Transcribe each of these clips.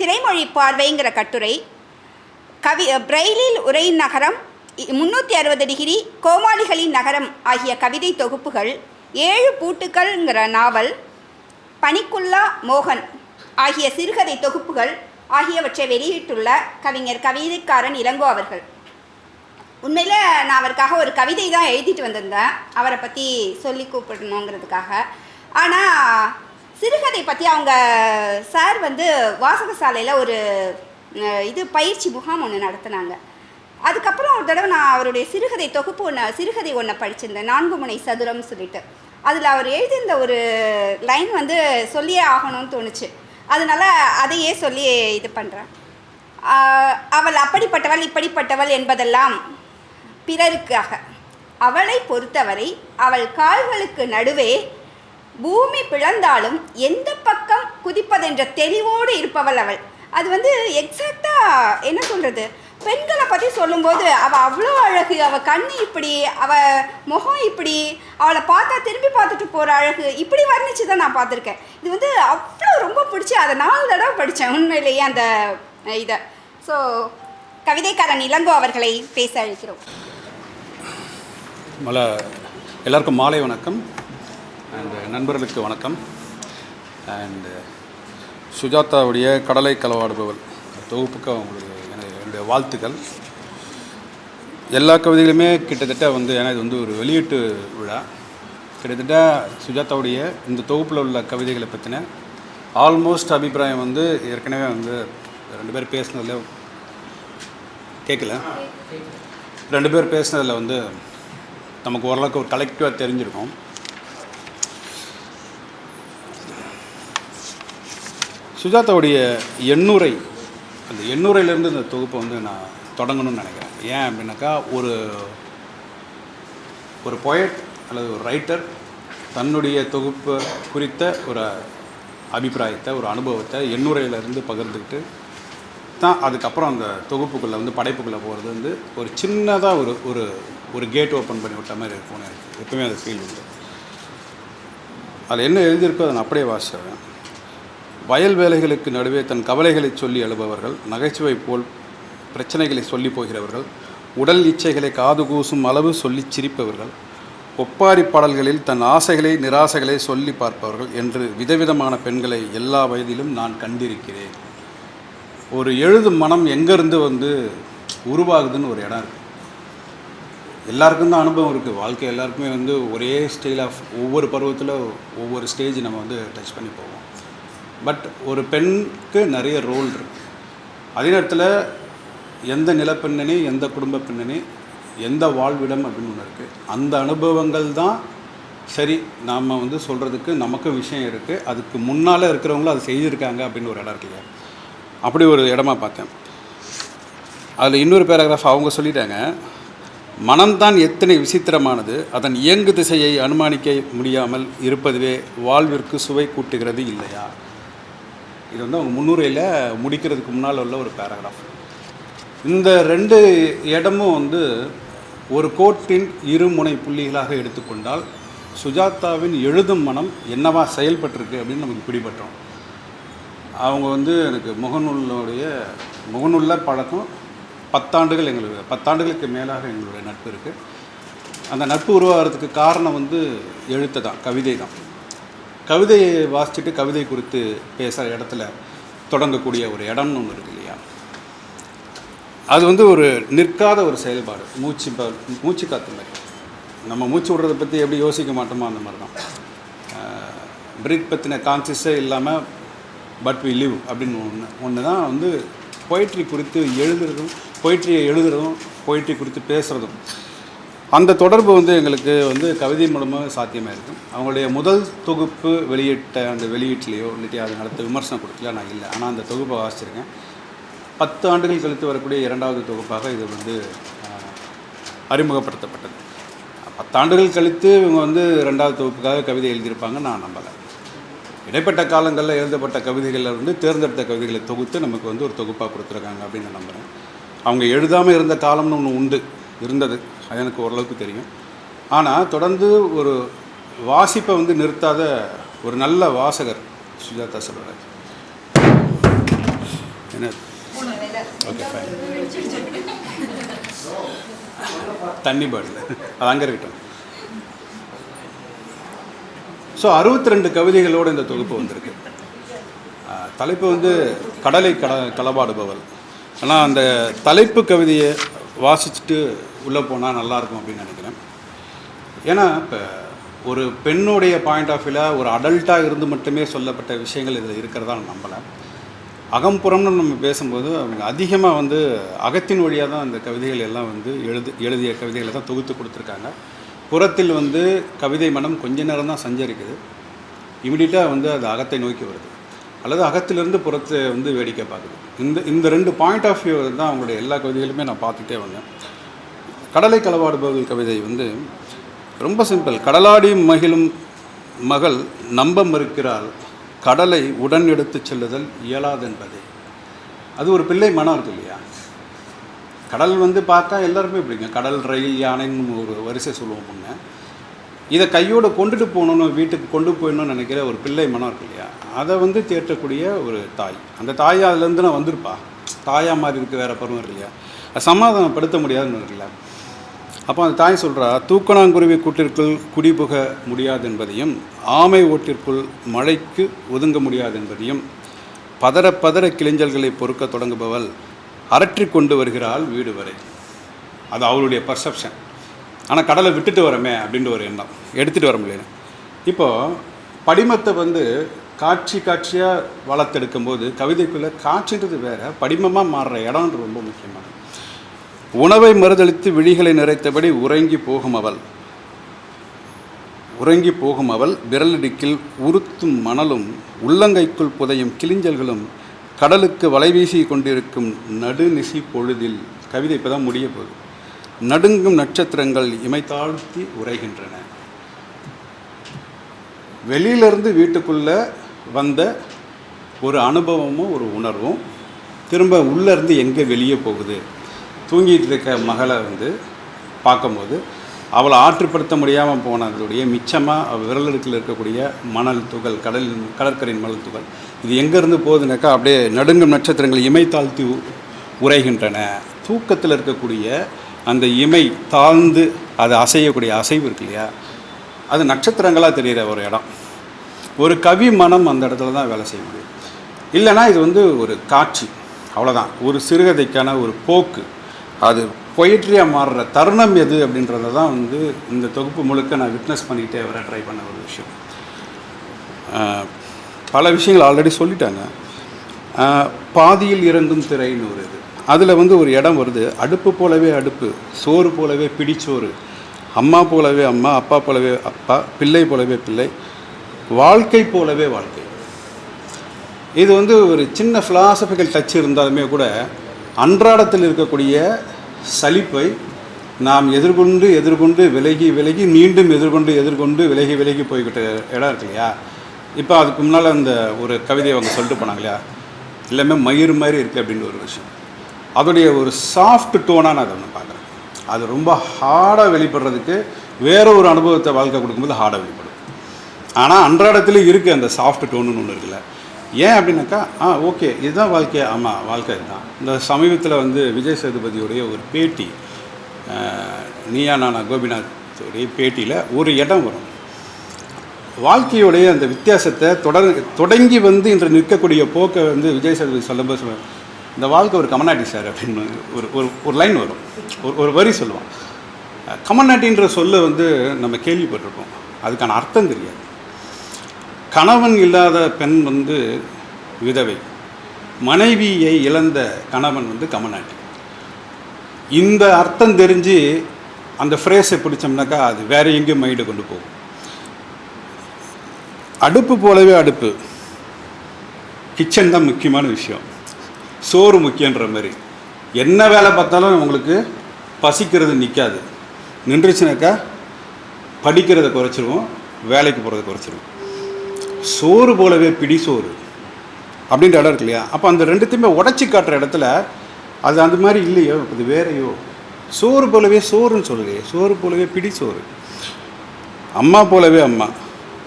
திரைமொழி பார்வைங்கிற கட்டுரை கவி பிரெய்லில் உரை நகரம் முந்நூற்றி அறுபது டிகிரி கோமாளிகளின் நகரம் ஆகிய கவிதை தொகுப்புகள் ஏழு பூட்டுக்கள்ங்கிற நாவல் பனிக்குல்லா மோகன் ஆகிய சிறுகதை தொகுப்புகள் ஆகியவற்றை வெளியிட்டுள்ள கவிஞர் கவிதைக்காரன் இளங்கோ அவர்கள். உண்மையில் நான் அவருக்காக ஒரு கவிதை தான் எழுதிட்டு வந்திருந்தேன். அவரை பற்றி சொல்லி கூப்பிடணுங்கிறதுக்காக. ஆனால் சிறுகதை பற்றி அவங்க சார் வந்து வாசகசாலையில் ஒரு இது பயிற்சி முகாம் ஒன்று நடத்தினாங்க. அதுக்கப்புறம் ஒரு தடவை நான் அவருடைய சிறுகதை தொகுப்பு ஒன்று சிறுகதை ஒன்று படிச்சிருந்தேன். நான்கு முனை சதுரம்னு சொல்லிட்டு. அதில் அவர் எழுதியிருந்த ஒரு லைன் வந்து சொல்லியே ஆகணும்னு தோணுச்சு. அதனால அதையே சொல்லி இது பண்ணுறேன் அவள் அப்படிப்பட்டவள் இப்படிப்பட்டவள் என்பதெல்லாம் பிறருக்காக. அவளை பொறுத்தவரை அவள் கால்களுக்கு நடுவே பூமி பிளந்தாலும் எந்த பக்கம் குதிப்பதென்ற தெளிவோடு இருப்பவள் அவள். அது வந்து எக்ஸாக்டாக என்ன சொல்கிறது பெண்களை பற்றி சொல்லும்போது அவள் அவ்வளோ அழகு அவள் கண் இப்படி அவள் முகம் இப்படி அவளை பார்த்தா திரும்பி பார்த்துட்டு போகிற அழகு இப்படி வர்ணிச்சு தான் நான் பார்த்துருக்கேன். இது வந்து அவ்வளோ ரொம்ப பிடிச்சி அதை நாலு தடவை படித்தேன். உண்மையிலேயே அந்த இதை. ஸோ கவிதைக்காரன் இளங்கோ அவர்களை பேச அழைக்கிறோம். மலை எல்லாருக்கும் மாலை வணக்கம். அண்டு uh, நண்பர்களுக்கு வணக்கம். அண்டு uh, சுஜாதாவுடைய கடலை களவாடுபவள். தொகுப்புக்கு அவங்களுக்கு என்னுடைய வாழ்த்துக்கள். எல்லா கவிதைகளுமே கிட்டத்தட்ட வந்து ஏன்னா இது வந்து ஒரு வெளியீட்டு விழா. கிட்டத்தட்ட சுஜாதாவுடைய இந்த தொகுப்பில் உள்ள கவிதைகளை பற்றின ஆல்மோஸ்ட் அபிப்பிராயம் வந்து ஏற்கனவே வந்து ரெண்டு பேர் பேசினதில் கேட்கல ரெண்டு பேர் பேசினதில் வந்து நமக்கு ஓரளவுக்கு ஒரு கலெக்டிவாக தெரிஞ்சிருக்கும். சுஜாதாவுடைய எண்ணூரை அந்த எண்ணுரையிலேருந்து இந்த தொகுப்பை வந்து நான் தொடங்கணும்னு நினைக்கிறேன். ஏன் அப்படின்னாக்கா ஒரு ஒரு பொயட் அல்லது ஒரு ரைட்டர் தன்னுடைய தொகுப்பு குறித்த ஒரு அபிப்பிராயத்தை ஒரு அனுபவத்தை எண்ணூரையிலேருந்து பகிர்ந்துக்கிட்டு தான் அதுக்கப்புறம் அந்த தொகுப்புக்குள்ளே வந்து படைப்புக்குள்ளே போகிறது வந்து ஒரு சின்னதாக ஒரு ஒரு ஒரு கேட் ஓப்பன் பண்ணி விட்ட மாதிரி இருக்கும்னு எனக்கு எப்பவுமே அது ஃபீல் உண்டு. அதில் என்ன எழுதியிருக்கோ அதை நான் அப்படியே வாசிச்சேன் வயல் வேலைகளுக்கு நடுவே தன் கவலைகளை சொல்லி எழுபவர்கள் நகைச்சுவை போல் பிரச்சனைகளை சொல்லி போகிறவர்கள் உடல் இச்சைகளை காது கூசும் அளவு சொல்லிச் சிரிப்பவர்கள் ஒப்பாரி பாடல்களில் தன் ஆசைகளை நிராசைகளை சொல்லி பார்ப்பவர்கள் என்று விதவிதமான பெண்களை எல்லா வயதிலும் நான் கண்டிருக்கிறேன். ஒரு எழுதும் மனம் எங்கேருந்து வந்து உருவாகுதுன்னு ஒரு இடம் இருக்குது எல்லாருக்கும் தான் அனுபவம் இருக்குது வாழ்க்கை எல்லாருக்குமே வந்து ஒரே ஸ்டைல் ஆஃப் ஒவ்வொரு பருவத்தில் ஒவ்வொரு ஸ்டேஜ் நம்ம வந்து டச் பண்ணி போவோம். பட் ஒரு பெண்ணுக்கு நிறைய ரோல் இருக்குது அதே நேரத்தில் எந்த நிலப்பின்னணி எந்த குடும்ப பின்னணி எந்த வாழ்விடம் அப்படின்னு ஒன்று இருக்குது அந்த அனுபவங்கள் தான் சரி நாம் வந்து சொல்கிறதுக்கு நமக்கு விஷயம் இருக்குது அதுக்கு முன்னால் இருக்கிறவங்களும் அதை செய்திருக்காங்க அப்படின்னு ஒரு இடம் இருக்கு அப்படி ஒரு இடமா பார்த்தேன். அதில் இன்னொரு பேராகிராஃப் அவங்க சொல்லிட்டாங்க மனம்தான் எத்தனை விசித்திரமானது அதன் இயங்கு திசையை அனுமானிக்க முடியாமல் இருப்பதுவே வாழ்விற்கு சுவை கூட்டுகிறது இல்லையா? இது வந்து அவங்க முன்னுரையில் முடிக்கிறதுக்கு முன்னால் உள்ள ஒரு பேராகிராஃப் இந்த ரெண்டு இடமும் வந்து ஒரு கோட்டின் இருமுனை புள்ளிகளாக எடுத்துக்கொண்டால் சுஜாதாவின் எழுதும் மனம் என்னவா செயல்பட்டிருக்கு அப்படின்னு நமக்கு பிடிபட்டோம். அவங்க வந்து எனக்கு முகநூலுடைய முகநூலில் பழக்கம் பத்தாண்டுகள் எங்களுக்கு பத்தாண்டுகளுக்கு மேலாக எங்களுடைய நட்பு இருக்குது அந்த நட்பு உருவாகிறதுக்கு காரணம் வந்து எழுத்து தான் கவிதை தான். கவிதையை வாசிச்சுட்டு கவிதை குறித்து பேசுகிற இடத்துல தொடங்கக்கூடிய ஒரு இடம்னு ஒன்று இருக்கு இல்லையா? அது வந்து ஒரு நிற்காத ஒரு செயல்பாடு. மூச்சு ப- மூச்சு காத்து மாதிரி. நம்ம மூச்சு விடுறதை பற்றி எப்படி யோசிக்க மாட்டோமோ அந்த மாதிரி தான் பிரீத் பற்றின கான்சியஸே இல்லாமல் பட் வி லிவ் அப்படின்னு ஒன்று ஒன்று தான் வந்து பொயிட்ரி குறித்து எழுதுறதும் பொயிட்ரியை எழுதுறதும் பொயிட்ரி குறித்து பேசுகிறதும் அந்த தொடர்பு வந்து எங்களுக்கு வந்து கவிதை மூலமாக சாத்தியமாக இருக்கும் அவங்களுடைய முதல் தொகுப்பு வெளியிட்ட அந்த வெளியீட்டிலேயோ இல்லாட்டி அது நடத்த விமர்சனம் கொடுக்கல நான் இல்லை. ஆனால் அந்த தொகுப்பை வாசிச்சிருக்கேன். பத்து ஆண்டுகள் கழித்து வரக்கூடிய இரண்டாவது தொகுப்பாக இது வந்து அறிமுகப்படுத்தப்பட்டது. பத்தாண்டுகள் கழித்து இவங்க வந்து ரெண்டாவது தொகுப்புக்காக கவிதை எழுதியிருப்பாங்க நான் நம்பலை. இடைப்பட்ட காலங்களில் எழுதப்பட்ட கவிதைகளில் வந்து தேர்ந்தெடுத்த கவிதைகளை தொகுத்து நமக்கு வந்து ஒரு தொகுப்பாக கொடுத்துருக்காங்க அப்படின்னு நான் நம்புகிறேன் அவங்க எழுதாமல் இருந்த காலம்னு ஒன்று உண்டு இருந்தது. அது எனக்கு ஓரளவுக்கு தெரியும். ஆனால் தொடர்ந்து ஒரு வாசிப்பை வந்து நிறுத்தாத ஒரு நல்ல வாசகர் சுஜாதா செல்வராஜ். என்ன? ஓகே ஃபைன் தண்ணி பாட்டில். அது அங்கே இருக்கட்டும். ஸோ அறுபத்தி ரெண்டு கவிதைகளோடு இந்த தொகுப்பு வந்திருக்கு. தலைப்பு வந்து கடலை கட களபாடுபவள் ஆனால் அந்த தலைப்பு கவிதையை வாசிச்சுட்டு உள்ளே போனால் நல்லாயிருக்கும் அப்படின்னு நினைக்கிறேன். ஏன்னா இப்போ ஒரு பெண்ணுடைய பாயிண்ட் ஆஃப் வியூவில் ஒரு அடல்ட்டாக இருந்து மட்டுமே சொல்லப்பட்ட விஷயங்கள் இதில் இருக்கிறதா நான் நம்பலை. அகம்புறம்னு நம்ம பேசும்போது அவங்க அதிகமாக வந்து அகத்தின் வழியாக தான் அந்த கவிதைகள் எல்லாம் வந்து எழுது எழுதிய கவிதைகளை தான் தொகுத்து கொடுத்துருக்காங்க. புறத்தில் வந்து கவிதை மனம் கொஞ்ச நேரம் தான் சஞ்சரிக்குது. இமிடியட்டாக வந்து அது அகத்தை நோக்கி வருது. அல்லது அகத்திலிருந்து புறத்தை வந்து வேடிக்கை பார்க்குது. இந்த இந்த ரெண்டு பாயிண்ட் ஆஃப் வியூ தான் அவங்களுடைய எல்லா கவிதைகளுமே நான் பார்த்துட்டே வந்தேன். கடலை களவாடுபவர்கள் கவிதை வந்து ரொம்ப சிம்பிள். கடலாடி மகிழும் மகள் நம்ப மறுக்கிறாள். கடலை உடன் எடுத்து செல்லுதல் இயலாதென்பதே. அது ஒரு பிள்ளை மனம் இருக்கு இல்லையா? கடல் வந்து பார்த்தா எல்லாருமே இப்படிங்க. கடல் ரயில் யானைன்னு ஒரு வரிசை சொல்லுவோம் முன்ன. இதை கையோடு கொண்டுட்டு போகணுன்னு வீட்டுக்கு கொண்டு போயிடணும்னு நினைக்கிற ஒரு பிள்ளை மனம் இருக்கு இல்லையா? அதை வந்து தேற்றக்கூடிய ஒரு தாய். அந்த தாய் அதுலேருந்து நான் வந்திருப்பா. தாயா மாதிரி இருக்கு வேற பருவம் இல்லையா? அது சமாதானப்படுத்த முடியாதுன்னு இருக்குல்ல அப்போ அந்த தாய் சொல்கிறா தூக்கணாங்குருவி கூட்டிற்குள் குடிபுக முடியாது என்பதையும் ஆமை ஓட்டிற்குள் மழைக்கு ஒதுங்க முடியாது என்பதையும் பதற பதற கிளிஞ்சல்களை பொறுக்க தொடங்குபவள் அரற்றி கொண்டு வருகிறாள் வீடு வரை. அது அவளுடைய பர்செப்ஷன் ஆனால் கடலை விட்டுட்டு வரமே அப்படின்ற ஒரு எண்ணம். எடுத்துகிட்டு வர முடியல. இப்போது படிமத்தை வந்து காட்சி காட்சியாக வளர்த்தெடுக்கும் போது கவிதைக்குள்ளே காட்சின்றது வேற படிமமாக மாறுற இடம்ன்றது ரொம்ப முக்கியமானது. உணவை மறுதளித்து விழிகளை நிறைத்தபடி உறங்கி போகும் அவள். உறங்கி போகும் அவள் விரலடிக்கில் உறுத்தும் மணலும் உள்ளங்கைக்குள் புதையும் கிளிஞ்சல்களும் கடலுக்கு வலைவீசி கொண்டிருக்கும் நடுநிசி பொழுதில் கவிதை இப்போ தான் முடிய போகுது. நடுங்கும் நட்சத்திரங்கள் இமைத்தாழ்த்தி உரைகின்றன வெளியிலிருந்து வீட்டுக்குள்ளே வந்த ஒரு அனுபவமும் ஒரு உணர்வும் திரும்ப உள்ளேருந்து எங்கே வெளியே போகுது? தூங்கிட்டு இருக்க மகளை வந்து பார்க்கும்போது அவளை ஆற்றுப்படுத்த முடியாமல் போனதுடைய மிச்சமாக விரலடுக்கில் இருக்கக்கூடிய மணல் துகள் கடலின் கடற்கரையின் மணல் துகள் இது எங்கேருந்து போகுதுனாக்கா அப்படியே நடுங்கும் நட்சத்திரங்கள் இமை தாழ்த்தி உரைகின்றன தூக்கத்தில் இருக்கக்கூடிய அந்த இமை தாழ்ந்து அது அசையக்கூடிய அசைவு இருக்கு இல்லையா? அது நட்சத்திரங்களாக தெரிகிற ஒரு இடம். ஒரு கவி மனம் அந்த இடத்துல தான் வேலை செய்ய முடியும் இல்லைன்னா இது வந்து ஒரு காட்சி. அவ்வளோதான் ஒரு சிறுகதைக்கான ஒரு போக்கு. அது பொயிட்ரியாக மாறுற தருணம் எது அப்படின்றத தான் வந்து இந்த தொகுப்பு முழுக்க நான் விட்னஸ் பண்ணிக்கிட்டே வர ட்ரை பண்ண ஒரு விஷயம். பல விஷயங்கள் ஆல்ரெடி சொல்லிட்டாங்க. பாதியில் இறங்கும் திரைன்னு ஒரு இது. அதில் வந்து ஒரு இடம் வருது. அடுப்பு போலவே அடுப்பு சோறு போலவே பிடிச்சோறு அம்மா போலவே அம்மா அப்பா போலவே அப்பா பிள்ளை போலவே பிள்ளை வாழ்க்கை போலவே வாழ்க்கை. இது வந்து ஒரு சின்ன ஃபிலாசபிக்கல் டச் இருந்தாலுமே கூட அன்றாடத்தில் இருக்கக்கூடிய சலிப்பை நாம் எதிர்கொண்டு எதிர்கொண்டு விலகி விலகி மீண்டும் எதிர்கொண்டு எதிர்கொண்டு விலகி விலகி போய்கிட்ட இடம் இருக்கு இல்லையா? இப்போ அதுக்கு முன்னால் அந்த ஒரு கவிதையை அவங்க சொல்லிட்டு போனாங்க இல்லையா? எல்லாமே மயிர் மாதிரி இருக்குது அப்படின்னு ஒரு விஷயம். அதோடைய ஒரு சாஃப்ட் டோனாக நான் அதை ஒன்று பார்க்குறேன். அது ரொம்ப ஹார்டாக வெளிப்படுறதுக்கு வேற ஒரு அனுபவத்தை வாழ்க்கை கொடுக்கும்போது ஹார்டாக வெளிப்படும். ஆனால் அன்றாடத்தில் இருக்குது அந்த சாஃப்ட் டோனுன்னு ஒன்று இருக்குல்ல. ஏன் அப்படின்னாக்கா ஆ ஓகே இதுதான் வாழ்க்கை. ஆமாம் வாழ்க்கை இதுதான். இந்த சமீபத்தில் வந்து விஜய் சேதுபதியுடைய ஒரு பேட்டி நீயா நானா கோபிநாத்துடைய பேட்டியில் ஒரு இடம் வரும். வாழ்க்கையுடைய அந்த வித்தியாசத்தை தொடர் தொடங்கி வந்து இன்று நிற்கக்கூடிய போக்கை வந்து விஜய் சேதுபதி சொல்லும்போது சொல்லுவார் இந்த வாழ்க்கை ஒரு கமநாட்டி சார் அப்படின்னு ஒரு ஒரு ஒரு லைன் வரும். ஒரு ஒரு வரி சொல்லுவான். கமநாட்டின்ற சொல்ல வந்து நம்ம கேள்விப்பட்டிருக்கோம் அதுக்கான அர்த்தம் தெரியாது. கணவன் இல்லாத பெண் வந்து விதவை. மனைவியை இழந்த கணவன் வந்து கமநாட்டி இந்த அர்த்தம் தெரிஞ்சு அந்த ஃப்ரேஸை பிடிச்சோம்னாக்கா அது வேற எங்கேயும் மைண்டை கொண்டு போகும். அடுப்பு போலவே அடுப்பு. கிச்சன் தான் முக்கியமான விஷயம். சோறு முக்கியன்ற மாதிரி. என்ன வேலை பார்த்தாலும் உங்களுக்கு பசிக்கிறது நிற்காது நின்றுச்சுனாக்கா படிக்கிறத குறைச்சிருவோம் வேலைக்கு போகிறத குறைச்சிருவோம். சோறு போலவே பிடி சோறு அப்படின்ற இடம் இருக்கு இல்லையா? அப்போ அந்த ரெண்டுத்தையுமே உடச்சி காட்டுற இடத்துல அது அந்த மாதிரி இல்லையோ? அது வேறையோ? சோறு போலவே சோறுன்னு சொல்லுது. சோறு போலவே பிடி சோறு. அம்மா போலவே அம்மா.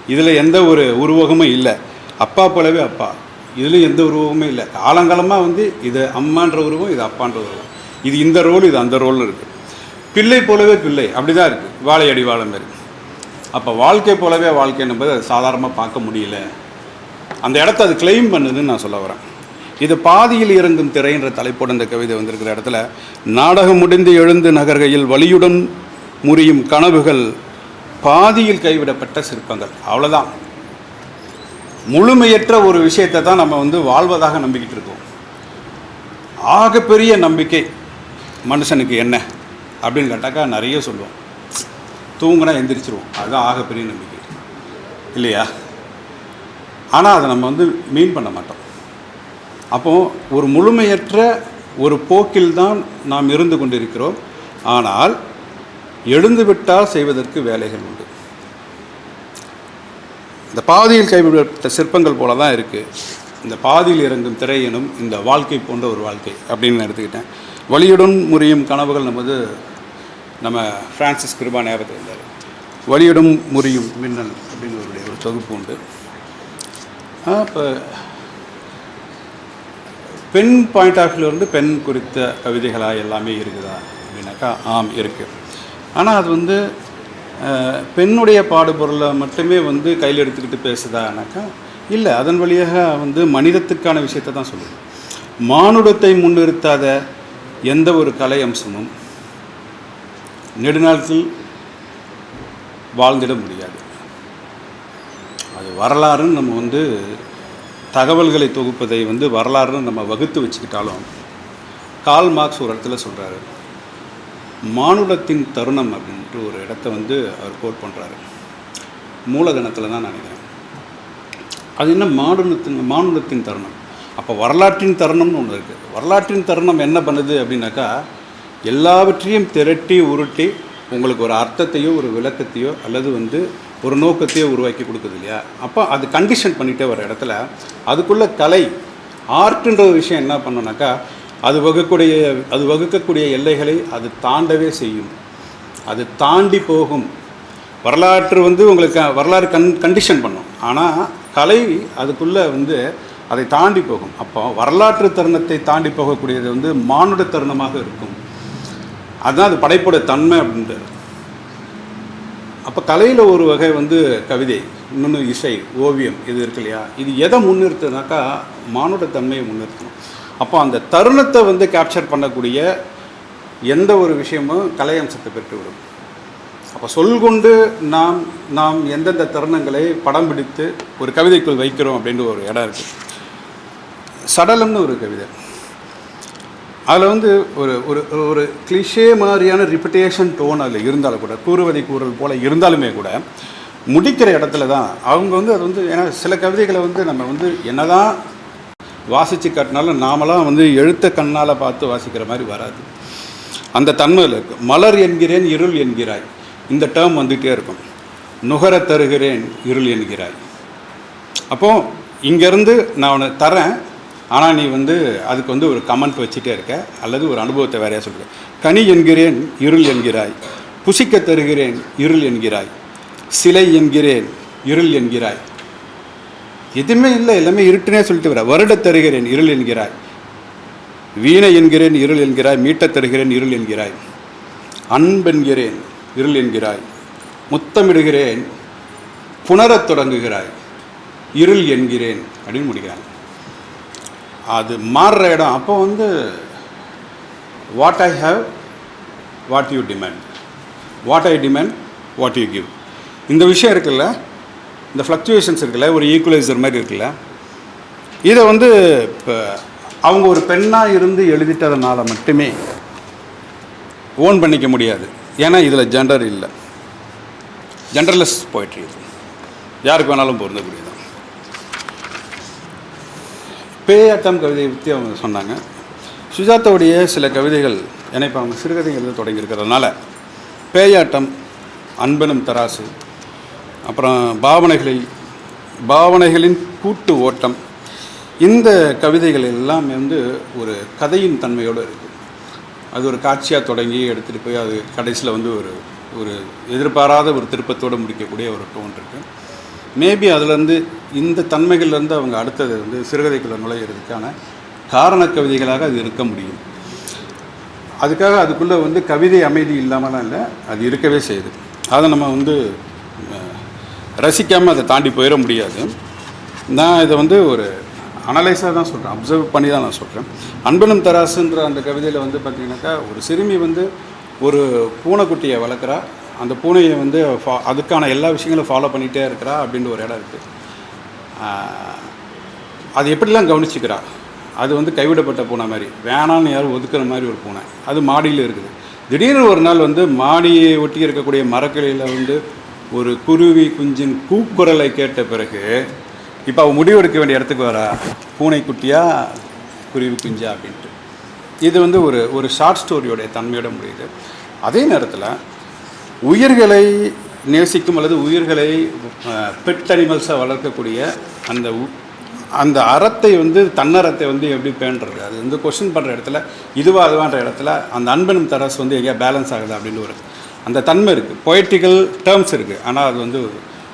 இதில் எந்த ஒரு உருவகமும் இல்லை. அப்பா போலவே அப்பா. இதில் எந்த உருவகமும் இல்லை. காலங்காலமாக வந்து இது அம்மான்ற உருவம் இது அப்பான்ற உருவம். இது இந்த ரோல் இது அந்த ரோல்னு இருக்குது பிள்ளை போலவே பிள்ளை. அப்படி தான் இருக்குது வாழை அடி வாழை மாதிரி. அப்போ வாழ்க்கை போலவே வாழ்க்கை என்பது அது சாதாரணமாக பார்க்க முடியல. அந்த இடத்த அது கிளைம் பண்ணுதுன்னு நான் சொல்ல வரேன். இது பாதியில் இறங்கும் திரைன்ற தலைப்போட இந்த கவிதை வந்திருக்கிற இடத்துல நாடகம் முடிந்து எழுந்து நகர்கையில் வலியுடன் முறியும் கனவுகள் பாதியில் கைவிடப்பட்ட சிற்பங்கள் அவ்வளோதான் முழுமையற்ற ஒரு விஷயத்தை தான் நம்ம வந்து வாழ்வதாக நம்பிக்கிட்டு இருக்கோம். ஆகப்பெரிய நம்பிக்கை மனுஷனுக்கு என்ன? அப்படின்னு கேட்டாக்கா நிறைய சொல்லுவோம். தூங்கினா எந்திரிச்சிருவோம். அதுதான் ஆகப்பெரிய நம்பிக்கை. இல்லையா? ஆனால் அதை நம்ம வந்து மீன் பண்ண மாட்டோம். அப்போது ஒரு முழுமையற்ற ஒரு போக்கில் தான் நாம் இருந்து கொண்டிருக்கிறோம். ஆனால் எழுந்துவிட்டால் செய்வதற்கு வேலைகள் உண்டு. இந்த பாதியில் கைவிடப்பட்ட சிற்பங்கள் போல தான் இருக்குது இந்த பாதியில் இறங்கும் திரை எனும் இந்த வாழ்க்கை போன்ற ஒரு வாழ்க்கை அப்படின்னு நான் எடுத்துக்கிட்டேன். வழியுடன் முறையும் கனவுகள் நமது நம்ம ஃப்ரான்சிஸ் கிருபா ஞாபகத்தில் இருந்தார். வழியிடும் முறியும் மின்னல் அப்படின்னு ஒரு ஒரு தொகுப்பு உண்டு. இப்போ பெண் பாயிண்ட் ஆஃப் வியூலேருந்து பெண் குறித்த கவிதைகளாக எல்லாமே இருக்குதா அப்படின்னாக்கா ஆம் இருக்குது ஆனால் அது வந்து பெண்ணுடைய பாடுபொருளை மட்டுமே வந்து கையில் எடுத்துக்கிட்டு பேசுதானாக்கா இல்லை அதன் வழியாக வந்து மனிதத்துக்கான விஷயத்தை தான் சொல்லுது. மானுடத்தை முன்னிறுத்தாத எந்த ஒரு கலை அம்சமும் நெடுநாட்கள் வாழ்ந்திட முடியாது. அது வரலாறுன்னு நம்ம வந்து தகவல்களை தொகுப்பதை வந்து வரலாறுன்னு நம்ம வகுத்து வச்சுக்கிட்டாலும் கால் மார்க்ஸ் ஒரு இடத்துல சொல்கிறாரு மானுடத்தின் தருணம் அப்படின்ட்டு ஒரு இடத்த வந்து அவர் கோட் பண்ணுறாரு மூலதனத்தில் தான் நினைக்கிறேன். அது என்ன மானுடத்தின் மானுடத்தின் தருணம்? அப்போ வரலாற்றின் தருணம்னு ஒன்று இருக்குது வரலாற்றின் தருணம் என்ன பண்ணுது அப்படின்னாக்கா எல்லாவற்றையும் திரட்டி உருட்டி உங்களுக்கு ஒரு அர்த்தத்தையோ ஒரு விளக்கத்தையோ அல்லது வந்து ஒரு நோக்கத்தையோ உருவாக்கி கொடுக்குது இல்லையா? அப்போ அது கண்டிஷன் பண்ணிட்டே வர இடத்துல அதுக்குள்ள கலை ஆர்ட்ன்ற ஒரு விஷயம் என்ன பண்ணுனாக்கா அது வகுக்கூடிய அது வகுக்கக்கூடிய எல்லைகளை அது தாண்டவே செய்யும். அது தாண்டி போகும். வரலாற்று வந்து உங்களுக்கு வரலாறு கண் கண்டிஷன் பண்ணும். ஆனால் கலை அதுக்குள்ளே வந்து அதை தாண்டி போகும். அப்போ வரலாற்று தருணத்தை தாண்டி போகக்கூடியது வந்து மானுட தருணமாக இருக்கும். அதுதான் அது படைப்போட தன்மை அப்படின்ட்டு அப்போ கலையில் ஒரு வகை வந்து கவிதை இன்னொன்று இசை ஓவியம் இது இருக்கு இல்லையா? இது எதை முன்னிறுத்துனாக்கா மானோட தன்மையை முன்னிறுத்தணும். அப்போ அந்த தருணத்தை வந்து கேப்சர் பண்ணக்கூடிய எந்த ஒரு விஷயமும் கலை அம்சத்தை பெற்றுவிடும் அப்போ சொல் கொண்டு நாம் நாம் எந்தெந்த தருணங்களை படம் பிடித்து ஒரு கவிதைக்குள் வைக்கிறோம் அப்படின்ற ஒரு இடம் இருக்குது சடலம்னு ஒரு கவிதை. அதில் வந்து ஒரு ஒரு ஒரு கிளிஷே மாதிரியான ரிப்பிட்டேஷன் டோன் அதில் இருந்தாலும் கூட கூறுவதை கூறல் போல் இருந்தாலுமே கூட முடிக்கிற இடத்துல தான் அவங்க வந்து அது வந்து ஏன்னா சில கவிதைகளை வந்து நம்ம வந்து என்னதான் வாசித்து காட்டினாலும் நாமெல்லாம் வந்து எழுத்த கண்ணால் பார்த்து வாசிக்கிற மாதிரி வராது. அந்த தன்மையில் இருக்கு. மலர் என்கிறேன் இருள் என்கிறாய். இந்த டேர்ம் வந்துகிட்டே இருக்கும். நுகர தருகிறேன் இருள் என்கிறாய். அப்போது இங்கேருந்து நான் உன்னை தரேன் ஆனால் நீ வந்து அதுக்கு வந்து ஒரு கமெண்ட் வச்சுட்டே இருக்க. அல்லது ஒரு அனுபவத்தை வேறையாக சொல்கிற கனி என்கிறேன் இருள் என்கிறாய். புசிக்க தருகிறேன் இருள் என்கிறாய். சிலை என்கிறேன் இருள் என்கிறாய். எதுவுமே இல்லை எல்லாமே இருட்டுனே சொல்லிட்டு வர வருட தருகிறேன் இருள் என்கிறாய். வீணை என்கிறேன் இருள் என்கிறாய். மீட்ட தருகிறேன் இருள் என்கிறாய். அன்பென்கிறேன் இருள் என்கிறாய். முத்தமிடுகிறேன் புணரத் தொடங்குகிறாய். இருள் என்கிறேன் அப்படின்னு முடிக்கிறாங்க. அது மாறுற இடம். அப்போ வந்து what I have what you demand what I demand what you give இந்த விஷயம் இருக்குல்ல இந்த ஃப்ளக்சுவேஷன்ஸ் இருக்குல்ல ஒரு ஈக்குவலைசர் மாதிரி இருக்குல்ல இதை வந்து இப்போ அவங்க ஒரு பெண்ணாக இருந்து எழுதிட்டதுனால மட்டுமே ஓன் பண்ணிக்க முடியாது. ஏன்னா இதில் ஜெண்டர் இல்லை. ஜெண்டர்லெஸ் போயிட்ரி இது. யாருக்கு வேணாலும் பொருந்தக்கூடியது. பேயாட்டம் கவிதையை பற்றி அவங்க சொன்னாங்க. சுஜாதாவுடைய சில கவிதைகள் ஏன்னா இப்போ அவங்க சிறுகதைகள் எழுத தொடங்கியிருக்கிறதுனால பேயாட்டம் அன்பனும் தராசு அப்புறம் பாவனைகளை பாவனைகளின் கூட்டு ஓட்டம் இந்த கவிதைகள் எல்லாமே வந்து ஒரு கதையின் தன்மையோடு இருக்குது அது ஒரு காட்சியாக தொடங்கி எடுத்துகிட்டு போய் அது கடைசியில் வந்து ஒரு ஒரு எதிர்பாராத ஒரு திருப்பத்தோடு முடிக்கக்கூடிய ஒரு டோன் இருக்குது மேபி அதுலேருந்து இந்த தன்மைகள்லேருந்து அவங்க அடுத்தது வந்து சிறுகதைக்குள்ள நுழையிறதுக்கான காரண கவிதைகளாக அது இருக்க முடியும். அதுக்காக அதுக்குள்ளே வந்து கவிதை அமைதி இல்லாமலாம் இல்லை அது இருக்கவே செய்யுது. அதை நம்ம வந்து ரசிக்காமல் அதை தாண்டி போயிட முடியாது. நான் இதை வந்து ஒரு அனலைஸாக தான் சொல்கிறேன் அப்சர்வ் பண்ணி தான் நான் சொல்கிறேன் அன்பனும் தராசுன்ற அந்த கவிதையில் வந்து பார்த்திங்கனாக்கா ஒரு சிறுமி வந்து ஒரு பூனைக்குட்டியை வளர்க்குறா. அந்த பூனையை வந்து ஃபா அதுக்கான எல்லா விஷயங்களும் ஃபாலோ பண்ணிகிட்டே இருக்கிறா அப்படின்ற ஒரு இடம் இருக்குது அது எப்படிலாம் கவனிச்சிக்கிறா? அது வந்து கைவிடப்பட்ட பூனை மாதிரி. வேணான்னு யாரும் ஒதுக்குற மாதிரி ஒரு பூனை. அது மாடியில் இருக்குது. திடீர்னு ஒரு நாள் வந்து மாடியை ஒட்டி இருக்கக்கூடிய மரக்கிளையில் வந்து ஒரு குருவி குஞ்சின் கூக்குரலை கேட்ட பிறகு இப்போ அவள் முடிவெடுக்க வேண்டிய இடத்துக்கு வரா? பூனைக்குட்டியா குருவி குஞ்சா அப்படின்ட்டு. இது வந்து ஒரு ஒரு ஷார்ட் ஸ்டோரியோடைய தன்மையோட முடியுது. அதே நேரத்தில் உயிர்களை நேசிக்கும் அல்லது உயிர்களை பெட் அனிமல்ஸாக வளர்க்கக்கூடிய அந்த உ- அந்த அறத்தை வந்து தன்னறத்தை வந்து எப்படி பேண்டுறது அது வந்து கொஷின் பண்ணுற இடத்துல இதுவா அதுவான்ற இடத்துல அந்த அன்பனும் தரஸ் வந்து எங்கேயா பேலன்ஸ் ஆகுது அப்படின்னு ஒரு அந்த தன்மை இருக்குது பொய்டிக்கல் டேர்ம்ஸ் இருக்குது ஆனால் அது வந்து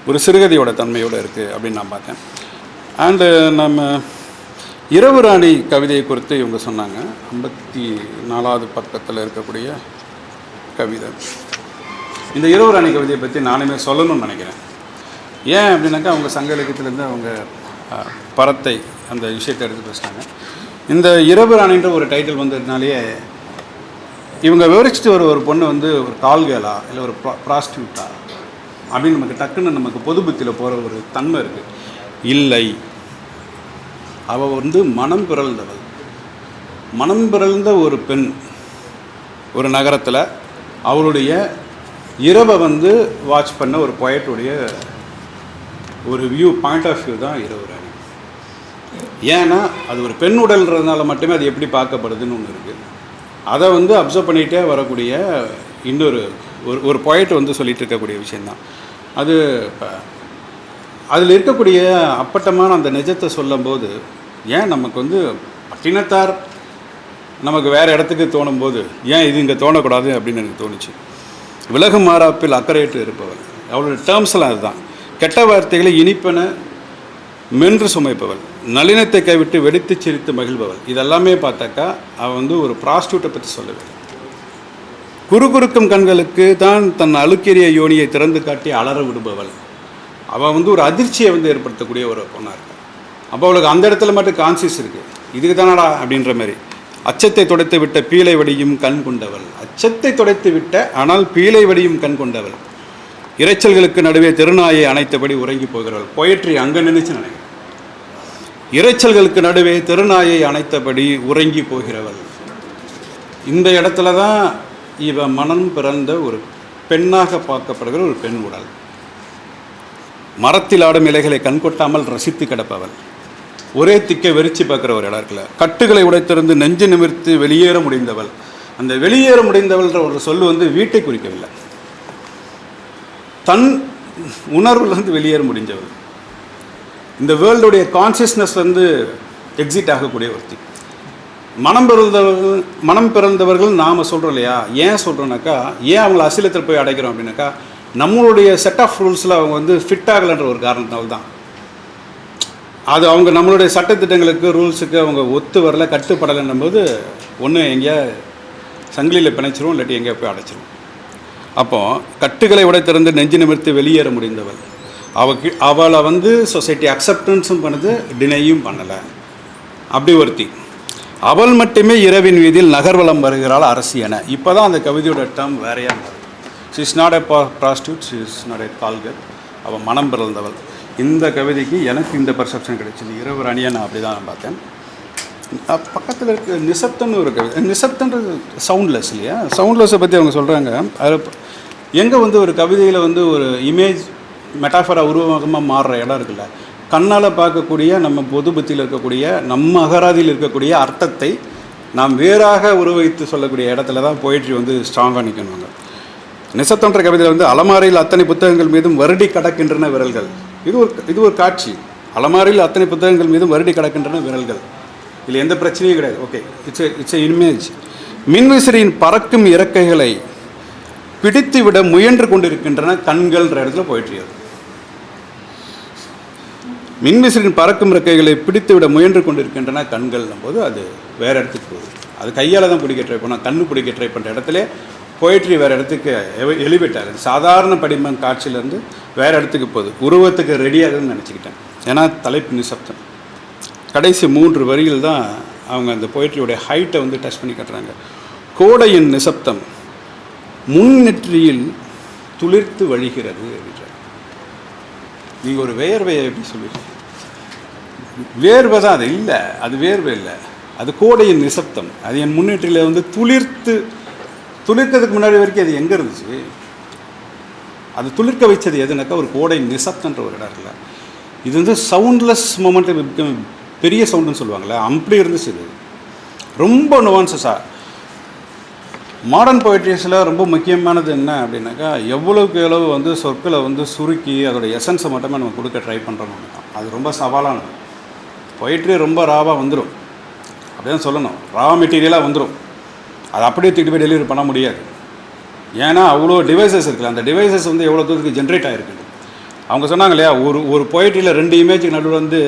ஒரு சிறுகதையோட தன்மையோடு இருக்குது அப்படின்னு நான் பார்த்தேன். அண்டு நம்ம இரவு ராணி கவிதையை குறித்து இவங்க சொன்னாங்க. ஐம்பத்தி நாலாவது பக்கத்தில் இருக்கக்கூடிய கவிதை. இந்த இரவு ராணி கவிதையை பற்றி நானுமே சொல்லணும்னு நினைக்கிறேன். ஏன் அப்படின்னாக்கா அவங்க சங்க இலக்கியத்திலேருந்து அவங்க பரத்தை அந்த விஷயத்தை எடுத்து பேசுனாங்க. இந்த இரவு ராணின்ற ஒரு டைட்டில் வந்ததுனாலேயே இவங்க விவரிச்சுட்டு வர ஒரு பொண்ணு வந்து ஒரு கால்கேலா இல்லை ஒரு ப்ரா ப்ராஸ்டியூட்டா அப்படின்னு நமக்கு டக்குன்னு நமக்கு பொது புத்தியில் போகிற ஒரு தன்மை இருக்குது இல்லை. அவள் வந்து மனம் பிறழ்ந்தவள். மனம் பிறழ்ந்த ஒரு பெண் ஒரு நகரத்தில் அவளுடைய இரவை வந்து வாட்ச் பண்ண ஒரு பொயட்டுடைய ஒரு வியூ பாயிண்ட் ஆஃப் வியூ தான் இரவு ராணி. ஏன்னா அது ஒரு பெண் உடல்ன்றதுனால மட்டுமே அது எப்படி பார்க்கப்படுதுன்னு ஒன்று இருக்குது அதை வந்து அப்சர்வ் பண்ணிகிட்டே வரக்கூடிய இன்னொரு ஒரு ஒரு பொயட் வந்து சொல்லிகிட்டு இருக்கக்கூடிய விஷயந்தான் அது இப்போ அதில் இருக்கக்கூடிய அப்பட்டமான அந்த நிஜத்தை சொல்லும்போது ஏன் நமக்கு வந்து பட்டினத்தார் நமக்கு வேறு இடத்துக்கு தோணும்போது ஏன் இது இங்கே தோணக்கூடாது அப்படின்னு எனக்கு தோணுச்சு. விலகு மாறாப்பில் அக்கறையற்று இருப்பவள் அவளுடைய டேர்ம்ஸ்லாம் அதுதான் கெட்ட வார்த்தைகளை இனிப்பென மென்று சுமைப்பவள் நளினத்தை கைவிட்டு வெடித்து சிரித்து மகிழ்பவள் இதெல்லாமே பார்த்தாக்கா அவள் வந்து ஒரு ப்ராஸ்டியூட்டை பற்றி சொல்லுவேன் குறுகுறுக்கும் கண்களுக்கு தான் தன் அழுக்கேறிய யோனியை திறந்து காட்டி அலற விடுபவள். அவள் வந்து ஒரு அதிர்ச்சியை வந்து ஏற்படுத்தக்கூடிய ஒரு பொண்ணாக இருக்கா அப்போ அவளுக்கு அந்த இடத்துல மட்டும் கான்சியஸ் இருக்குது இதுக்கு தானடா அப்படின்ற மாதிரி. அச்சத்தை துடைத்து விட்ட பீலை வடியும் கண் கொண்டவள். அச்சத்தை துடைத்து விட்ட ஆனால் பீலை வடியும் கண் கொண்டவள். இரைச்சல்களுக்கு நடுவே திருநாயை அணைத்தபடி உறங்கி போகிறவள். பொயட்ரி அங்கே நினைச்சு நினைக்கிறேன். இரைச்சல்களுக்கு நடுவே திருநாயை அணைத்தபடி உறங்கி போகிறவள். இந்த இடத்துல தான் இவ மனம் பிறந்த ஒரு பெண்ணாக பார்க்கப்படுகிற ஒரு பெண் உடல். மரத்தில் ஆடும் இலைகளை கண்கொட்டாமல் ரசித்து கிடப்பவள். ஒரே திக்கை வெறிச்சு பார்க்குற ஒரு இடம் இருக்குல்ல. கட்டுகளை உடைத்திருந்து நெஞ்சு நிமிர்த்து வெளியேற முடிந்தவள். அந்த வெளியேற முடிந்தவள்ன்ற ஒரு சொல் வந்து வீட்டை குறிக்கவில்லை. தன் உணர்வுலேருந்து வெளியேற முடிஞ்சவள். இந்த வேர்ல்டுடைய கான்சியஸ்னஸ் வந்து எக்ஸிட் ஆகக்கூடிய ஒருத்தி. மனம் பிறந்தவர்கள் மனம் பிறந்தவர்கள் நாம் சொல்கிறோம் இல்லையா? ஏன் சொல்கிறோன்னாக்கா ஏன் அவங்கள அசிலத்தில் போய் அடைக்கிறோம் அப்படின்னாக்கா நம்மளுடைய செட் ஆஃப் ரூல்ஸில் அவங்க வந்து ஃபிட் ஆகலைன்ற ஒரு காரணத்தினால தான். அது அவங்க நம்மளுடைய சட்டத்திட்டங்களுக்கு ரூல்ஸுக்கு அவங்க ஒத்து வரல கட்டுப்படலைன்னும் போது ஒன்று எங்கேயா சங்கிலியில் பிணைச்சிரும் இல்லாட்டி எங்கே போய் அடைச்சிரும். அப்போது கட்டுகளை உடைத்திறந்து நெஞ்சு நிமிர்த்து வெளியேற முடிந்தவள். அவக்கு அவளை வந்து சொசைட்டி அக்செப்டன்ஸும் பண்ணுது டினையும் பண்ணலை. அப்படி ஒருத்தி. அவள் மட்டுமே இரவின் வீதியில் நகர்வலம் வருகிறாள் அரசி என. இப்போ தான் அந்த கவிதையோட டேர்ம் வேறையாக இருந்தது. She is not a prostitute she is not a call girl அவள் மனம் பிறந்தவள். இந்த கவிதைக்கு எனக்கு இந்த பர்செப்ஷன் கிடைச்சிது. இரவு ராணியை நான் அப்படி தான் பார்த்தேன். பக்கத்தில் இருக்க நிசப்தன்னு ஒரு நிசப்தன்றது சவுண்ட்லெஸ் இல்லையா? சவுண்ட்லெஸ்ஸை பற்றி அவங்க சொல்கிறாங்க அது எங்கே வந்து ஒரு கவிதையில் வந்து ஒரு இமேஜ் மெட்டாஃபராக உருவகமாக மாறுற இடம் இருக்குல்ல? கண்ணால் பார்க்கக்கூடிய நம்ம பொது புத்தியில் இருக்கக்கூடிய நம்ம அகராதியில் இருக்கக்கூடிய அர்த்தத்தை நாம் வேறாக உருவகித்து சொல்லக்கூடிய இடத்துல தான் போயிட்ரி வந்து ஸ்ட்ராங்காக நிற்கணுங்க நிசத்தொன்ற கவிதையில் வந்து அலமாரியில் அத்தனை புத்தகங்கள் மீதும் வருடி கடக்கின்றன விரல்கள். இது ஒரு இது ஒரு காட்சி. அலமாரியில் அத்தனை புத்தகங்கள் மீதும் வருடி கடக்கின்றன விரல்கள். இதில் எந்த பிரச்சனையும் கிடையாது. Okay it's it's a image மின்விசிறியின் பறக்கும் இறக்கைகளை பிடித்து விட முயன்று கொண்டிருக்கின்றன கண்கள்ன்ற இடத்துல போயிட்டு மின்விசிறின் பறக்கும் இறக்கைகளை பிடித்து விட முயன்று கொண்டிருக்கின்றன கண்கள்னும் போது அது வேறு இடத்துக்கு போகுது. அது கையால் தான் பிடிக்க ட்ரை பண்ணோம் கண்ணு பிடிக்க ட்ரை பண்ணுற இடத்துல போயிட்ரி வேறு இடத்துக்கு எலிவேட்டார் சாதாரண படிமம் காட்சியிலேருந்து வேறு இடத்துக்கு போகுது. உருவத்துக்கு ரெடியாகுதுன்னு நினச்சிக்கிட்டேன். ஏன்னா தலைப்பு நிசப்தம். கடைசி மூன்று வரியில் தான் அவங்க அந்த போயிட்ரியோடைய ஹைட்டை வந்து டச் பண்ணி கட்டுறாங்க. கோடையின் நிசப்தம் முன்னெற்றியில் துளிர்த்து வழிகிறது அப்படின்றார் நீங்கள் ஒரு வேர்வையை எப்படி சொல்லுவீங்க? வேர்வை தான் அது இல்லை அது வேர்வை இல்லை. அது கோடையின் நிசப்தம். அது என் முன்னேற்றியில் வந்து துளிர்த்து துளிர்க்கிறதுக்கு முன்னாடி வரைக்கும் அது எங்கே இருந்துச்சு? அது துளிர்க்க வச்சது எதுனாக்கா ஒரு கோடை நிசப்தன்ற ஒரு இடம் இருக்குல்ல. இது வந்து சவுண்ட்லெஸ் மூமெண்ட் பெரிய சவுண்டுன்னு சொல்லுவாங்கள்ல அப்படி இருந்துச்சு இது. ரொம்ப நுவான்சஸாக மாடர்ன் போய்ட்ரிஸில் ரொம்ப முக்கியமானது என்ன அப்படின்னாக்கா எவ்வளவுக்கு எவ்வளவு வந்து சொற்களை வந்து சுருக்கி அதோட எசன்ஸை மட்டுமே நம்ம கொடுக்க ட்ரை பண்ணுறோம் அது ரொம்ப சவாலானது. பொயிட்ரி ரொம்ப ராவாக வந்துடும் அப்படின்னு சொல்லணும். ரா மெட்டீரியலாக வந்துடும் அது அப்படியே தூக்கிட்டு போய் டெலிவரி பண்ண முடியாது. ஏன்னா அவ்வளோ டிவைசஸ் இருக்குல்ல அந்த டிவைசஸ் வந்து எவ்வளோ தூரத்துக்கு ஜென்ரேட் ஆகிருக்குது அவங்க சொன்னாங்க இல்லையா ஒரு ஒரு பொயிட்ரியில் ரெண்டு இமேஜுக்கு நடுவில் வந்து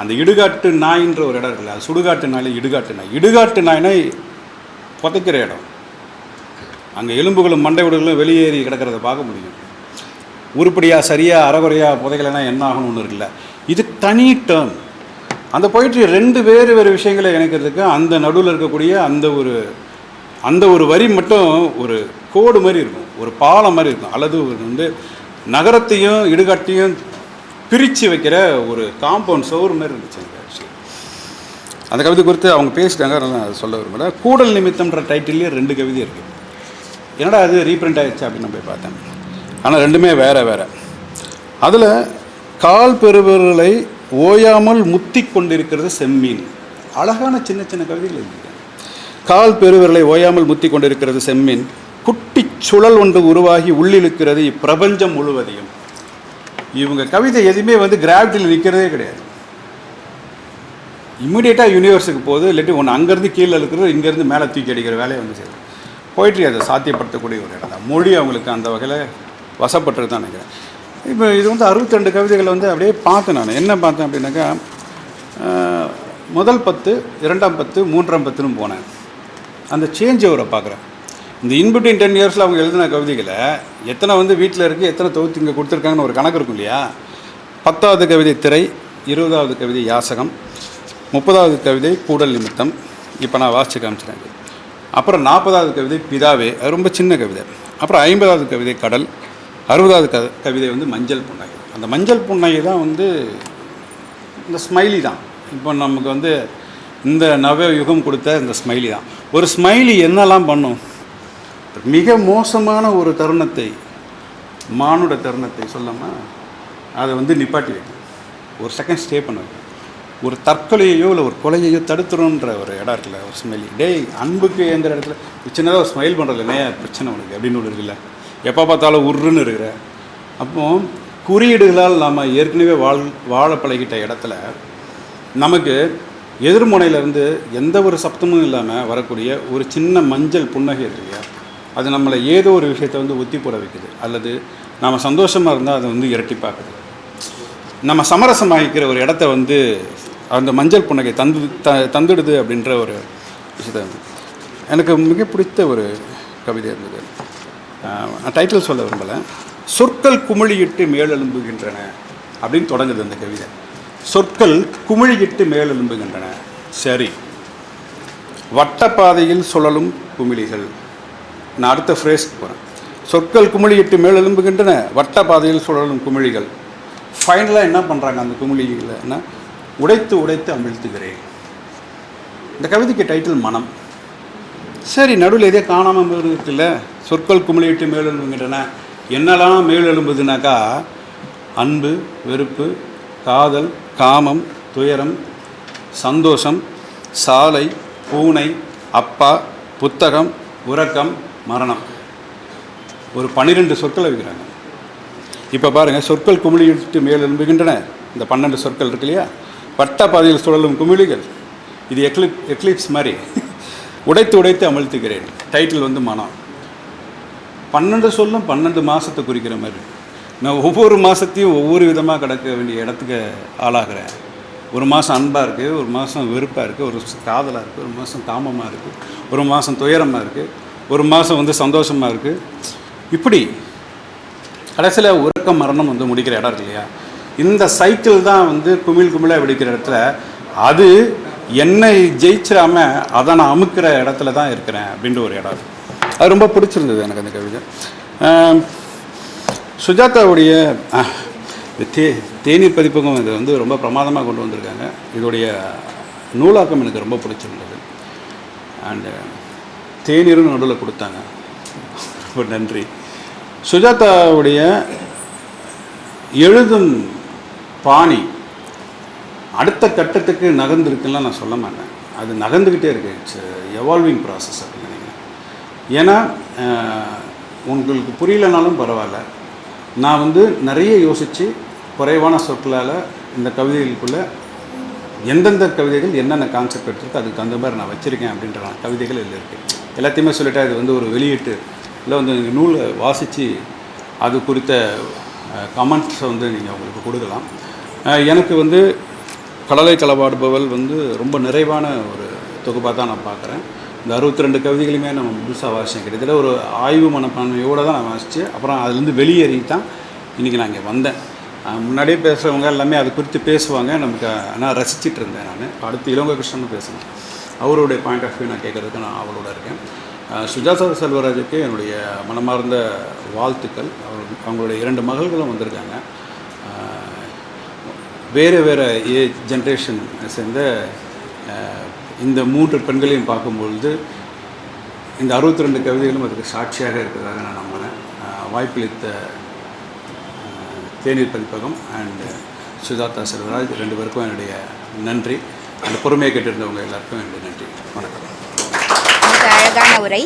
அந்த இடுகாட்டு நாயின்ற ஒரு இடம் இருக்குல்ல அது சுடுகாட்டு நாயில் இடுகாட்டு நாய். இடுகாட்டு நாயினை புதைக்கிற இடம். அங்கே எலும்புகளும் மண்டை விடுகளும் வெளியேறி கிடக்கிறத பார்க்க முடியும். உருப்படியாக சரியாக அறகுறையாக புதைக்கலைன்னா என்ன ஆகணும்னு ஒன்று இருக்குல்ல. இது தனி டேர்ம் அந்த பொயிட்ரி ரெண்டு வேறு வேறு விஷயங்களை இணைக்கிறதுக்கு அந்த நடுவில் இருக்கக்கூடிய அந்த ஒரு அந்த ஒரு வரி மட்டும் ஒரு கோடு மாதிரி இருக்கும். ஒரு பாலம் மாதிரி இருக்கும். அல்லது ஒரு வந்து நகரத்தையும் இடுகாட்டையும் பிரித்து வைக்கிற ஒரு காம்பவுண்ட் சோறு மாதிரி இருந்துச்சு எனக்கு actually. அந்த கவிதை குறித்து அவங்க பேசிட்டாங்க நான் சொல்ல விரும்பல. கூடல் நிமித்தம்ன்ற டைட்டில்லேயே ரெண்டு கவிதை இருக்குது என்னடா அது ரீப்ரிண்ட் ஆயிடுச்சு அப்படின்னு நான் போய் பார்த்தேன். ஆனால் ரெண்டுமே வேறு வேறு. அதில் கால் பெறுபவர்களை ஓயாமல் முத்தி கொண்டிருக்கிறது செம்மீன். அழகான சின்ன சின்ன கவிதைகள் இருக்குது கால் பெறுவர்களை ஓயாமல் முத்தி கொண்டிருக்கிறது செம்மீன். குட்டி சுழல் ஒன்று உருவாகி உள்ளிழுக்கிறது இப்பிரபஞ்சம் முழுவதையும். இவங்க கவிதை எதுவுமே வந்து கிராவிட்டியில் நிற்கிறதே கிடையாது. இம்மிடியேட்டாக யூனிவர்ஸுக்கு போகுது இல்லாட்டி ஒன்று அங்கேருந்து கீழே இருக்கிறது இங்கேருந்து மேலே தூக்கி அடிக்கிற வேலையை வந்து செய்யுது. போயிட்ரி அதை சாத்தியப்படுத்தக்கூடிய ஒரு இடம் தான். மொழி அவங்களுக்கு அந்த வகையில் வசப்பட்டிருக்கு தான் நினைக்கிறேன். இப்போ இது வந்து அறுபத்தெண்டு கவிதைகளை வந்து அப்படியே பார்த்தேன் நான். என்ன பார்த்தேன் அப்படின்னாக்கா முதல் பத்து இரண்டாம் பத்து மூன்றாம் பத்துன்னு போனேன். அந்த சேஞ்ச் ஓவரை பார்க்குறேன். இந்த இன்பிட்வீன் டென் இயர்ஸில் அவங்க எழுதின கவிதைகளை எத்தனை வந்து வீட்டில் இருக்குது எத்தனை தொகுத்து இங்கே கொடுத்துருக்காங்கன்னு ஒரு கணக்கு இருக்கும் இல்லையா? பத்தாவது கவிதை திரை இருபதாவது கவிதை யாசகம் முப்பதாவது கவிதை கூடல் நிமித்தம். இப்போ நான் வாசிச்சு காமிச்சிட்டேன் அப்புறம் நாற்பதாவது கவிதை பிதாவே அது ரொம்ப சின்ன கவிதை. அப்புறம் ஐம்பதாவது கவிதை கடல் அறுபதாவது க கவிதை வந்து மஞ்சள் புன்னகை. அந்த மஞ்சள் புன்னகை தான் வந்து இந்த ஸ்மைலி தான். இப்போ நமக்கு வந்து இந்த நவ யுகம் கொடுத்த இந்த ஸ்மைலி தான். ஒரு ஸ்மைலி என்னெல்லாம் பண்ணும்? மிக மோசமான ஒரு தருணத்தை மானுட தருணத்தை சொல்லாமல் அதை வந்து நிப்பாட்டி வைக்கும் ஒரு செகண்ட் ஸ்டே பண்ண வைக்கும் ஒரு தற்கொலையையோ இல்லை ஒரு கொலையையோ தடுத்துருன்ற ஒரு இடம் இருக்குல்ல ஒரு ஸ்மெல் டேய் அன்புக்கு எங்கிற இடத்துல சின்னதாக ஒரு ஸ்மைல் பண்ணுறது இல்லையா பிரச்சனை உனக்கு? அப்படின்னு ஒன்று இருக்குல்ல. எப்போ பார்த்தாலும் உருன்னு இருக்கிற. அப்போ குறியீடுகளால் நாம் ஏற்கனவே வாழ் வாழ பழகிட்ட இடத்துல நமக்கு எதிர்முனையிலேருந்து எந்த ஒரு சப்தமும் இல்லாமல் வரக்கூடிய ஒரு சின்ன மஞ்சள் புன்னகை இருக்கு அது நம்மளை ஏதோ ஒரு விஷயத்தை வந்து ஒத்தி போட வைக்குது. அல்லது நாம் சந்தோஷமாக இருந்தால் அதை வந்து இரட்டிப்பாக்குது நம்ம சமரசமாகிக்கிற ஒரு இடத்த வந்து அந்த மஞ்சள் புன்னகை தந்து த தந்துடுது அப்படின்ற ஒரு விஷயத்தை எனக்கு மிக பிடித்த ஒரு கவிதை இருந்தது. நான் டைட்டில் சொல்ல விரும்பலை. சொற்கள் குமிழியிட்டு மேலெழும்புகின்றன அப்படின்னு தொடங்குது அந்த கவிதை. சொற்கள் குமிழியிட்டு மேலெழும்புகின்றன சரி. வட்டப்பாதையில் சுழலும் குமிழிகள். நான் அடுத்த ஃப்ரேஸ்க்கு போகிறேன் சொற்கள் குமிழியிட்டு மேலெழும்புகின்றன வட்டப்பாதையில் சுழலும் குமிழிகள். ஃபைனலாக என்ன பண்ணுறாங்க அந்த குமிழிகளைன்னா உடைத்து உடைத்து அமிழ்த்துகிறேன். இந்த கவிதைக்கு டைட்டில் மனம். சரி நடுவில் எதே காணாமல் இருக்குல்ல சொற்கள் குமிழிட்டு மேலெழும்புகின்றன என்னெல்லாம் மேலெழும்புதுனாக்கா அன்பு வெறுப்பு காதல் காமம் துயரம் சந்தோஷம் சாலை பூனை அப்பா புத்தகம் உறக்கம் மரணம். ஒரு பன்னிரெண்டு சொற்களை வைக்கிறாங்க இப்போ பாருங்கள் சொற்கள் குமிழிட்டு மேல் எழும்புகின்றன. இந்த பன்னெண்டு சொற்கள் இருக்கு இல்லையா? வட்ட பாதையில் சுழலும் குமிழிகள். இது எக்லிப் எக்லிப்ஸ் மாதிரி. உடைத்து உடைத்து அமழ்த்துகிறேன். டைட்டில் வந்து மனம். பன்னெண்டு சொல்லும் பன்னெண்டு மாதத்தை குறிக்கிற மாதிரி. நான் ஒவ்வொரு மாதத்தையும் ஒவ்வொரு விதமாக கிடக்க வேண்டிய இடத்துக்கு ஆளாகிறேன். ஒரு மாதம் அன்பாக இருக்குது ஒரு மாதம் வெறுப்பாக இருக்குது ஒரு காதலாக இருக்குது ஒரு மாதம் காமமாக இருக்குது ஒரு மாதம் துயரமாக இருக்குது ஒரு மாதம் வந்து சந்தோஷமாக இருக்குது இப்படி கடைசியில் உறக்க மரணம் வந்து முடிக்கிற இடம் இருக்கு இல்லையா? இந்த சைக்கிள் தான் வந்து குமிழ் குமிழாக வெடிக்கிற இடத்துல அது என்னை ஜெயிச்சிடாம அதை நான் அமுக்கிற இடத்துல தான் இருக்கிறேன் அப்படின்ற ஒரு இடம் அது. ரொம்ப பிடிச்சிருந்தது எனக்கு அந்த கவிதை. சுஜாதாவுடைய தே தேநீர் பதிப்பகம் இது வந்து ரொம்ப பிரமாதமாக கொண்டு வந்திருக்காங்க. இதோடைய நூலாக்கம் எனக்கு ரொம்ப பிடிச்சிருந்தது. அண்டு uh, தேநீரும் நடுவில் கொடுத்தாங்க. ரொம்ப நன்றி. சுஜாதாவுடைய எழுதும் பாணி அடுத்த கட்டத்துக்கு நகர்ந்துருக்குலாம் நான் சொல்ல மாட்டேன். அது நகர்ந்துக்கிட்டே இருக்கு. இட்ஸ் எவால்விங் ப்ராசஸ் அப்படின்னு நினைக்கிறேன். ஏன்னா உங்களுக்கு புரியலனாலும் பரவாயில்ல. நான் வந்து நிறைய யோசித்து குறைவான சொற்களால் இந்த கவிதைகளுக்குள்ளே எந்தெந்த கவிதைகள் என்னென்ன கான்செப்ட் எடுத்துருக்கு அதுக்கு தகுந்த மாதிரி நான் வச்சுருக்கேன் அப்படின்ற நான் கவிதைகள் இதில் இருக்குது எல்லாத்தையுமே சொல்லிட்டா இது வந்து ஒரு வெளியீட்டு. இல்லை வந்து நீங்கள் நூலை வாசித்து அது குறித்த கமெண்ட்ஸை வந்து நீங்கள் உங்களுக்கு கொடுக்கலாம். எனக்கு வந்து கடலை களவாடுபவள் வந்து ரொம்ப நிறைவான ஒரு தொகுப்பாக தான் நான் பார்க்குறேன் இந்த அறுபத்தி ரெண்டு கவிதைகளுமே நம்ம முழுசாக வாசிச்சேன். கிட்டத்தட்ட ஒரு ஆய்வு மனப்பான்மையோடு தான் நான் வாசித்தேன் அப்புறம் அதுலேருந்து வெளியேறி தான் இன்றைக்கி நான் இங்கே வந்தேன். முன்னாடியே பேசுகிறவங்க எல்லாமே அது குறித்து பேசுவாங்க. நமக்கு நான் ரசிச்சிட்டு இருந்தேன் நான். அடுத்து இளவங்க கிருஷ்ணன் பேசணும் அவருடைய பாயிண்ட் ஆஃப் வியூ நான் கேட்குறதுக்கு நான் அவளோட இருக்கேன். சுஜாதா செல்வராஜுக்கு என்னுடைய மனமார்ந்த வாழ்த்துக்கள். அவர் அவங்களுடைய இரண்டு மகள்களும் வந்திருக்காங்க. வேறு வேறு ஏஜ் ஜென்ரேஷன் சேர்ந்த இந்த மூன்று பெண்களையும் பார்க்கும்பொழுது இந்த அறுபத்தி ரெண்டு கவிதைகளும் அதுக்கு சாட்சியாக இருக்கிறதாக நான் நம்பினேன் வாய்ப்பளித்த தேநீர் பதிப்பகம் அண்டு uh, சுஜாதா செல்வராஜ் ரெண்டு பேருக்கும் என்னுடைய நன்றி. அந்த பொறுமையை கேட்டிருந்தவங்க எல்லாருக்கும் என்னுடைய நன்றி. வணக்கம். அழகான உரை.